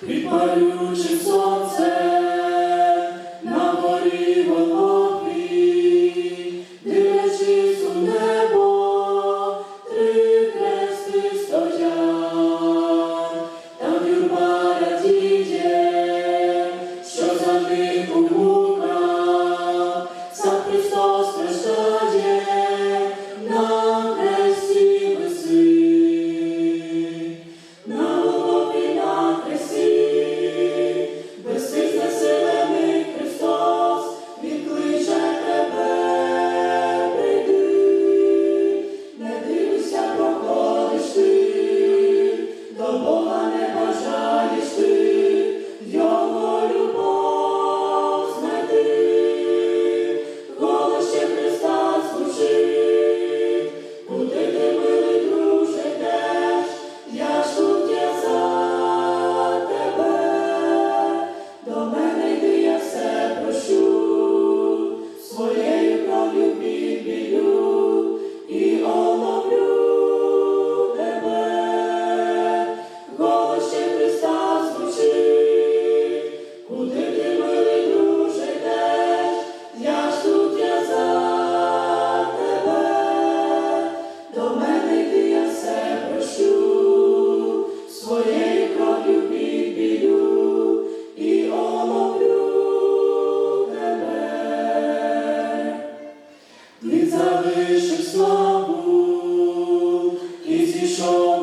підпалюючи сонце. на soul.